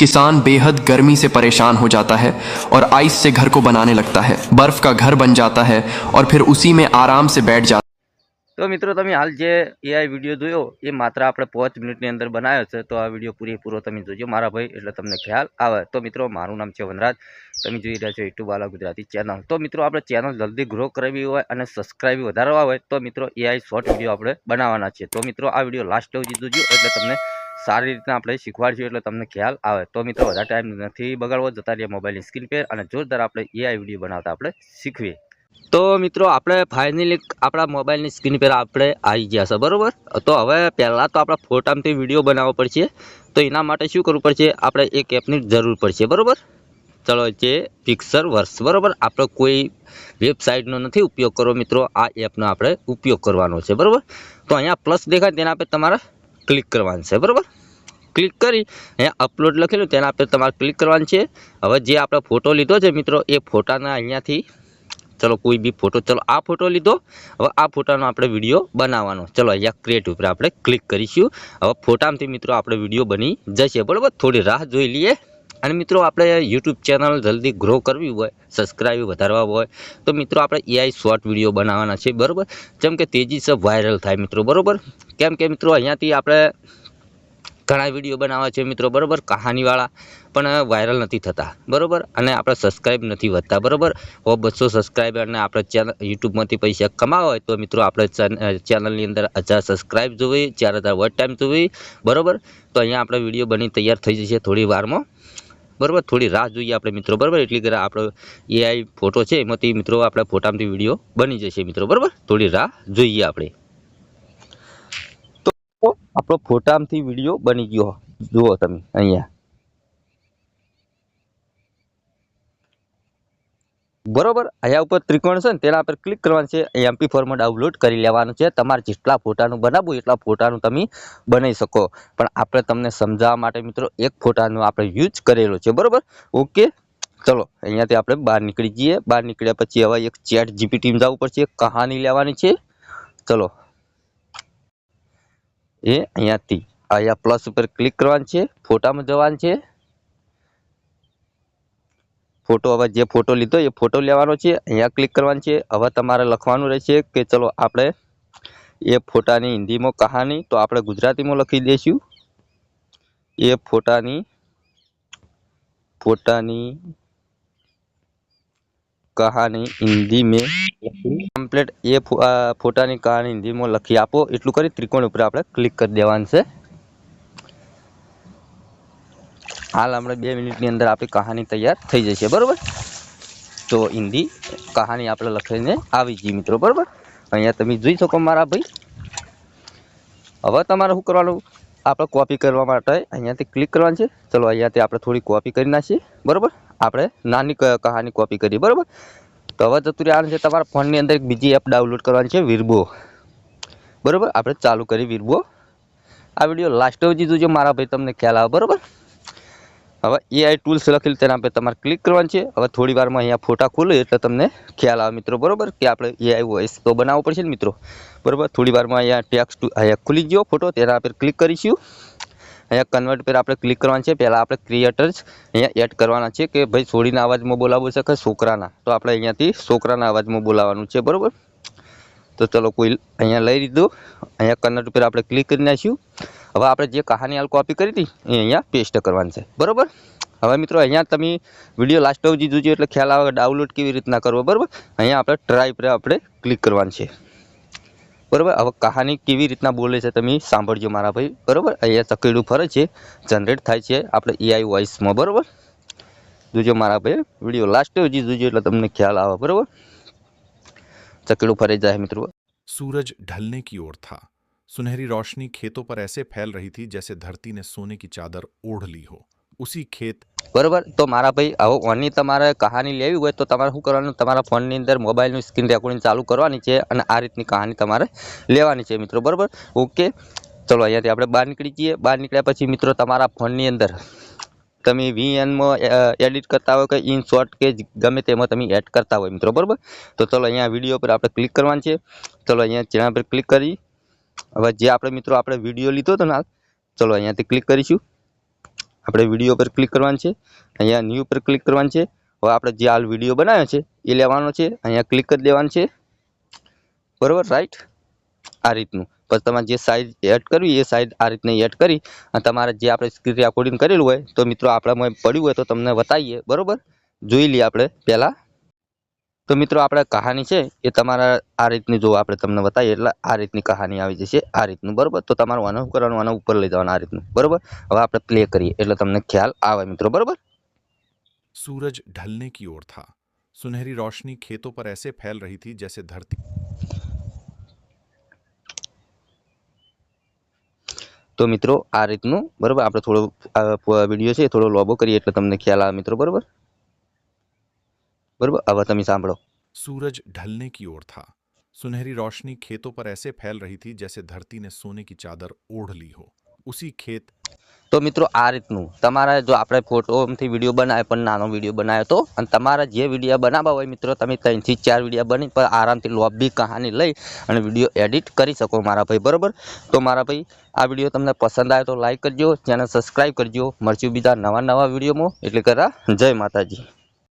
किसान बेहद गर्मी से परेशान हो जाता है और आइस से घर को बनाने लगता है बर्फ का घर बन जाता है और फिर उसी में आराम से बैठ जाता તો મિત્રો તમે હાલ જે એઆઈ વિડીયો જોયો એ માત્ર આપણે પાંચ મિનિટની અંદર બનાવ્યો છે તો આ વિડીયો પૂરેપૂરો તમે જોજો મારા ભાઈ એટલે તમને ખ્યાલ આવે તો મિત્રો મારું નામ છે વનરાજ તમે જોઈ રહ્યા છો યુટ્યુબ વાલા ગુજરાતી ચેનલ તો મિત્રો આપણે ચેનલ જલ્દી ગ્રો કરવી હોય અને સબસ્ક્રાઇબ વધારવા હોય તો મિત્રો એઆઈ શોર્ટ વિડીયો આપણે બનાવવાના છે તો મિત્રો આ વિડીયો લાસ્ટ સુધી જોજો એટલે તમને સારી રીતના આપણે શીખવાડશું એટલે તમને ખ્યાલ આવે. તો મિત્રો, વધારે ટાઈમ નથી બગાડવો, જતા રહીએ મોબાઈલની સ્ક્રીન પર અને જોરદાર આપણે એઆઈ વીડિયો બનાવતા આપણે શીખવીએ. તો મિત્રો, આપણે ફાઇનલી આપણા મોબાઈલની સ્ક્રીન પર આપણે આવી ગયા છે, બરોબર? તો હવે પહેલાં તો આપણા ફોટામાંથી વીડિયો બનાવવો પડશે. તો એના માટે શું કરવું પડશે? આપણે એક એપની જરૂર પડશે, બરોબર? ચલો જે પિક્સર વર્ષ બરાબર? આપણે કોઈ વેબસાઇટનો નથી ઉપયોગ કરવો મિત્રો, આ એપનો આપણે ઉપયોગ કરવાનો છે, બરાબર? તો અહીંયા પ્લસ દેખાય તેના પર તમારે ક્લિક કરવાનું છે, બરોબર? ક્લિક કરી અહીંયા અપલોડ લખેલું, તેના આપણે તમારે ક્લિક કરવાનું છે. હવે જે આપણે ફોટો લીધો છે મિત્રો, એ ફોટાના અહીંયાથી, ચલો કોઈ બી ફોટો ચલો આ ફોટો લીધો. હવે આ ફોટાનો આપણે વીડિયો બનાવવાનો. ચલો અહીંયા ક્રિએટ ઉપર આપણે ક્લિક કરીશું. હવે ફોટામાંથી મિત્રો આપણે વીડિયો બની જશે. બરાબર? થોડી રાહ જોઈ લઈએ. અને મિત્રો આપણે યુટ્યુબ ચેનલ જલ્દી ગ્રો કરવી હોય સબસ્ક્રાઈબ વધારવા હોય, તો મિત્રો આપણે એઆઈ શોર્ટ વીડિયો બનાવવાના છે. બરાબર? જેમ કે તેજી સે વાયરલ થાય મિત્રો. બરાબર? કેમ કે મિત્રો અહીંયાથી આપણે ઘણા વીડિયો બનાવવા છે મિત્રો, બરાબર? કહાનીવાળા. પણ વાયરલ નથી થતા, બરાબર? અને આપણે સબસ્ક્રાઈબ નથી વધતા, બરાબર? ઓ બસો સબસ્ક્રાઈબ અને આપણે ચેનલ યુટ્યુબમાંથી પૈસા કમાવા હોય તો મિત્રો આપણે ચેનલની અંદર હજાર સબસ્ક્રાઈબ જોવી, ચાર હજાર વર્ડ ટાઈમ જોવી, બરાબર? તો અહીંયા આપણે વીડિયો બની તૈયાર થઈ જશે થોડી વારમાં, બરાબર? થોડી રાહ જોઈએ આપણે મિત્રો, બરાબર? એટલી કરે આપણો એઆઈ ફોટો છે, એમાંથી મિત્રો આપણા ફોટામાંથી વીડિયો બની જશે મિત્રો, બરાબર? થોડી રાહ જોઈએ આપણે. આપણો ફોટામાંથી વીડિયો બની ગયો. જુઓ તમે અહીંયા. બરોબર? અહીંયા ઉપર ત્રિકોણ છે ને, તેના પર ક્લિક કરવાનું છે. એમપી ફોર્મેટ ડાઉનલોડ કરી લેવાનું છે. તમારે જેટલા ફોટાનું બનાવવું એટલા ફોટાનું તમે બનાવી શકો. પણ આપણે તમને સમજાવવા માટે મિત્રો, એક ફોટાનો આપણે યુઝ કરેલો છે. બરોબર? ઓકે ચલો, અહીંયાથી આપણે બહાર નીકળી જઈએ. બહાર નીકળ્યા પછી હવે એક ચેટ જીપીટીમાં જવું પડશે. કહાની લેવાની છે. ચલો એ અહીંયાથી. અહીંયા પ્લસ ઉપર ક્લિક કરવાનું છે, ફોટામાં જવાનું છે. ફોટો હવે જે ફોટો લીધો એ ફોટો લેવાનો છે, અહીંયા ક્લિક કરવાનું છે. હવે તમારે લખવાનું રહેશે કે ચલો આપણે એ ફોટાની હિન્દીમાં કહાની તો આપણે ગુજરાતીમાં લખી દઈશું. એ ફોટાની ફોટાની કહાની હિન્દી મેં કમ્પ્લીટ એ ફોટાની કહાની હિન્દીમાં લખી આપો. એટલું કરી ત્રિકોણ ઉપર આપણે ક્લિક કરી દેવાનું છે. હાલ આપણે બે મિનિટની અંદર આપણી કહાની તૈયાર થઈ જશે, બરાબર? તો હિન્દી કહાની આપણે લખીને આવી ગઈ મિત્રો, બરાબર? અહીંયા તમે જોઈ શકો મારા ભાઈ. હવે તમારે શું કરવાનું? આપણે કોપી કરવા માટે અહીંયાથી ક્લિક કરવાનું છે. ચલો, અહીંયાથી આપણે થોડી કોપી કરી નાખીએ. બરાબર? આપણે નાની કહાની કોપી કરીએ. બરાબર? તો હવે જતું રહેવાનું છે તમારા ફોનની અંદર એક બીજી એપ ડાઉનલોડ કરવાની છે વિરબો બરાબર? આપણે ચાલુ કરી વિરબો આ વીડિયો લાસ્ટ સુધી જોજો, મારા ભાઈ તમને ખ્યાલ આવે. બરાબર? હવે એઆઈ ટૂલ્સ લખેલું તેના પર તમારે ક્લિક કરવાનું છે. હવે થોડી વારમાં અહીંયા ફોટા ખોલે એટલે તમને ખ્યાલ આવે મિત્રો, બરોબર? કે આપણે એઆઈ વોઇસ તો બનાવવો પડશે ને મિત્રો? બરોબર? થોડી વારમાં અહીંયા ટેક્સ્ટ અહીંયા ખુલી ગયો ફોટો, તેના પર ક્લિક કરીશું. અહીંયા કન્વર્ટ પર આપણે ક્લિક કરવાનું છે. પહેલાં આપણે ક્રિએટર્સ અહીંયા એડ કરવાના છે કે ભાઈ છોડીના અવાજમાં બોલાવવું છે કે છોકરાના. તો આપણે અહીંયાથી છોકરાના અવાજમાં બોલાવવાનું છે, બરોબર? તો ચલો કોઈ અહીંયા લઈ લીધું. અહીંયા કન્વર્ટ પર આપણે ક્લિક કરી નાખ્યું. હવે આપણે જે કહાની આલ કોપી કરી હતી, એ અહીંયા પેસ્ટ કરવાની છે. બરાબર? હવે મિત્રો, અહીંયા તમે વીડિયો લાસ્ટ સુધી જોજો એટલે ખ્યાલ આવે ડાઉનલોડ કેવી રીતના કરવો, બરાબર? અહીંયા આપણે ટ્રાય પર આપણે ક્લિક કરવાનું છે. બરાબર? હવે કહાની કેવી રીતના બોલે છે તમે સાંભળજો મારા ભાઈ. બરાબર? અહીંયા ચકડીનું ફરે છે જનરેટ થાય છે આપણે એઆઈ વોઇસમાં બરાબર? જોજો મારા ભાઈ વીડિયો લાસ્ટ સુધી જોજો એટલે તમને ખ્યાલ આવે, બરાબર? ચકેડું ફરે જાય મિત્રો. સૂરજ ઢલને કી ઓર થા. सुनहरी रोशनी खेतों पर ऐसे फैल रही थी जैसे धरती ने सोने की चादर ओढ़ ली हो उसी खेत બરોબર તો મારા ભાઈ હવે ઓનની તમારે કહાની લેવી હોય તો તમારે શું કરવાનું તમારા ફોનની અંદર મોબાઈલનું સ્ક્રીન રેકોર્ડિંગ ચાલુ કરવાની છે અને આ રીતની કહાની તમારે લેવાની છે મિત્રો બરોબર ઓકે ચલો અહીંયાથી આપણે બહાર નીકળી જઈએ બહાર નીકળ્યા પછી મિત્રો તમારા ફોનની અંદર તમે વીએનમાં એડિટ કરતા હોય કે ઇન શોર્ટ કે ગમે તેમાં તમે એડ કરતા હોય મિત્રો બરોબર તો ચલો અહીંયા વિડીયો પર આપણે ક્લિક કરવાનું છે ચલો અહીંયા ચેનલ પર ક્લિક કરી હવે જે આપણે મિત્રો આપણે વીડિયો લીધો હતો ને ચલો અહીંયાથી ક્લિક કરીશું. આપણે વીડિયો પર ક્લિક કરવાનું છે. અહીંયા ન્યૂ પર ક્લિક કરવાનું છે. હવે આપણે જે હાલ વીડિયો બનાવ્યો છે, એ લેવાનો છે. અહીંયા ક્લિક કરી દેવાનું છે. બરોબર રાઈટ આ રીતનું. પછી તમારે જે સાઇઝ એડ કરવી, એ સાઇઝ આ રીતની એડ કરી અને તમારે જે આપણે સ્ક્રીન રેકોર્ડિંગ કરેલું હોય, તો મિત્રો આપણામાં પડ્યું હોય તો તમને બતાવીએ. બરોબર? જોઈ લઈએ આપણે પહેલાં. તો મિત્રો આપણે કહાની છે એ તમારા આ રીતની જો આપણે તમને બતાવીએ એટલે આ રીતની કહાની આવી જશે આ રીતનું બરોબર તો તમારું આને શું કરવાનું આના ઉપર લઈ જવાનું આ રીતનું બરોબર હવે આપણે પ્લે કરીએ એટલે તમને ખ્યાલ આવે મિત્રો બરોબર सूरज ढलने की ओर था सुनहरी रोशनी खेतों पर ऐसे फैल रही थी जैसे धरती તો મિત્રો આ રીતનું બરોબર આપણે થોડો વિડીયો છે એ થોડો લોબો કરીએ એટલે તમને ખ્યાલ આવે મિત્રો બરોબર બરોબર હવે તમે સાંભળો सूरज ढलने की ओर था सुनहरी रोशनी खेतों पर ऐसे फैल रही थी जैसे धरती ने सोने की चादर ओढ़ ली हो उसी खेत તો મિત્રો આ રીતનું તમારા જો આપણે ફોટોથી વિડીયો બનાવે પણ નાનો વિડીયો બનાવ્યો તો અને તમારા જે વિડીયો બનાવવા હોય મિત્રો તમે ત્રણથી ચાર વિડીયો બની પણ આરામથી લોબી કહાની લઈ અને વિડીયો એડિટ કરી શકો મારા ભાઈ બરોબર તો મારા ભાઈ આ વિડીયો તમને પસંદ આવે તો લાઈક કરજો ચેનલ સબસ્ક્રાઈબ કરજો મળશું બીજા નવા નવા વિડીયોમાં એટલે કરા જય માતાજી